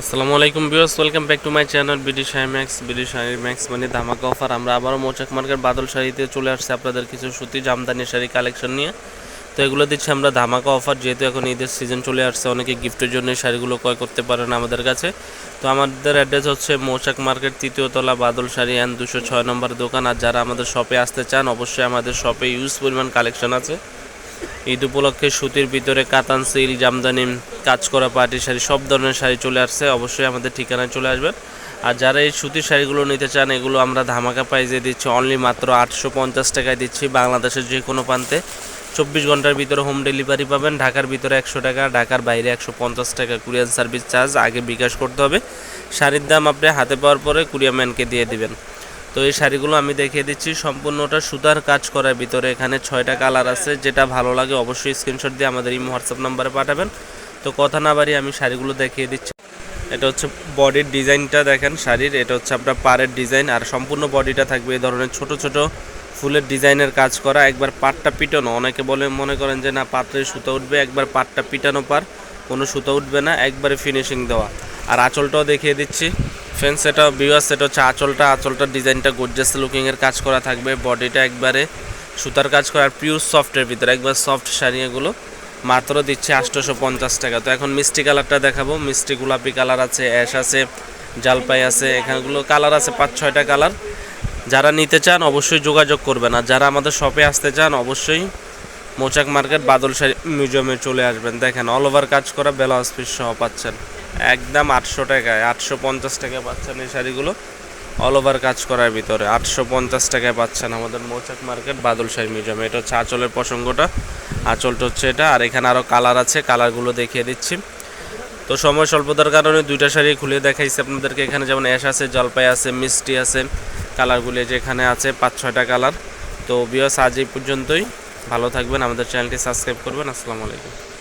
আসসালামু আলাইকুম viewers, welcome back to my channel BD sari max, BD max মানে ধামাকা অফার। আমরা আবারও মোচাক মার্কেট বাদল শাড়িতে চলে আসছে আপনাদের কিছু সুতি জামদানি শাড়ি কালেকশন নিয়ে। তো এগুলো দিচ্ছি আমরা ধামাকা অফার, যেহেতু এখন ঈদের সিজন চলে আসছে, অনেকে গিফটের জন্য শাড়িগুলো ক্রয় করতে পারেন আমাদের কাছে। তো আমাদের অ্যাড্রেস হচ্ছে মৌচাক মার্কেট তৃতীয় তলা বাদল শাড়ি অ্যান্ড দুশো ছয় নম্বর দোকান। আর যারা আমাদের শপে আসতে চান, অবশ্যই আমাদের শপে ইউজ পরিমাণ কালেকশন আছে। ঈদ উপলক্ষে সুতির ভিতরে কাতান, সিল, জামদানি, কাজ করা পাটি শাড়ি, সব ধরনের শাড়ি চলে আসছে। অবশ্যই আমাদের ঠিকানায় চলে আসবেন। আর যারা এই সুতির শাড়িগুলো নিতে চান, এগুলো আমরা ধামাকা প্রাইজে দিচ্ছি। অনলি মাত্র আটশো পঞ্চাশ টাকায় দিচ্ছি। বাংলাদেশের যে কোনো প্রান্তে চব্বিশ ঘণ্টার ভিতরে হোম ডেলিভারি পাবেন। ঢাকার ভিতরে একশো টাকা, ঢাকার বাইরে একশো পঞ্চাশ টাকা কুরিয়ার সার্ভিস চার্জ। আগে বিকাশ করতে হবে। শাড়ির দাম আপনি হাতে পাওয়ার পরে কুরিয়ার ম্যানকে দিয়ে দিবেন। তো এই শাড়িগুলো আমি দেখিয়ে দিচ্ছি। সম্পূর্ণটা সুতার কাজ করার ভিতরে এখানে ছয়টা কালার আছে। যেটা ভালো লাগে অবশ্যই স্ক্রিনশট দিয়ে আমাদের এই হোয়াটসঅ্যাপ নাম্বারে পাঠাবেন। তো কথা না বাড়ি আমি শাড়িগুলো দেখিয়ে দিচ্ছি। এটা হচ্ছে বডির ডিজাইনটা দেখেন শাড়ির। এটা হচ্ছে আপনার পাড়ের ডিজাইন। আর সম্পূর্ণ বডিটা থাকবে এই ধরনের ছোট ছোট ফুলের ডিজাইনের কাজ করা। একবার পাটটা পিটানো। অনেকে বলে, মনে করেন যে না, পাত্রে সুতা উঠবে, একবার পাটটা পিটানো পার। কোনো সুতো উঠবে না, একবারে ফিনিশিং দেওয়া। আর আঁচলটাও দেখিয়ে দিচ্ছি। ফ্রেন্ডস এটা বিওয়াস এটা হচ্ছে আঁচলটা। আঁচলটার ডিজাইনটা গোর্জাস লুকিংয়ের কাজ করা থাকবে। বডিটা একবারে সুতার কাজ করা আর পিওর সফটের ভিতরে, একবার সফট শাড়ি এগুলো। মাত্র দিচ্ছে আটশোশো পঞ্চাশ টাকা। তো এখন মিষ্টি কালারটা দেখাবো। মিষ্টি গোলাপি কালার আছে অ্যাশ আছে, জালপাই আছে, এখানগুলো কালার আছে, পাঁচ ছয়টা কালার। যারা নিতে চান অবশ্যই যোগাযোগ করবেন। আর যারা আমাদের শপে আসতে চান, অবশ্যই মোচাক মার্কেট, বাদল শাড়ি মিউজিয়ামে চলে আসবেন। দেখেন অল ওভার কাজ করা, ব্লাউজ পিস সহ পাচ্ছেন। একদম আটশো টাকায়, আটশো পঞ্চাশ টাকায় পাচ্ছেন এই শাড়িগুলো। অল ওভার কাজ করার ভিতরে। আটশো পঞ্চাশ টাকায় পাচ্ছেন আমাদের মৌচাক মার্কেট, বাদল শাড়ি মিউজিয়ামে। এটা হচ্ছে আঁচলের প্রসঙ্গটা। আঁচলটা হচ্ছে এটা। আর এখানে আরও কালার আছে, কালারগুলো দেখিয়ে দিচ্ছি। তো সময় স্বল্পতার কারণে দুইটা শাড়ি খুলে দেখাইছি আপনাদেরকে। এখানে যেমন অ্যাশ আছে, জলপাই আছে, মিষ্টি আছে। কালারগুলি যে এখানে আছে, পাঁচ, ছয়টা কালার। তো বিয়স আজ এই পর্যন্তই। ভালো থাকবেন। আমাদের চ্যানেলটি সাবস্ক্রাইব করবেন। আসসালামু আলাইকুম।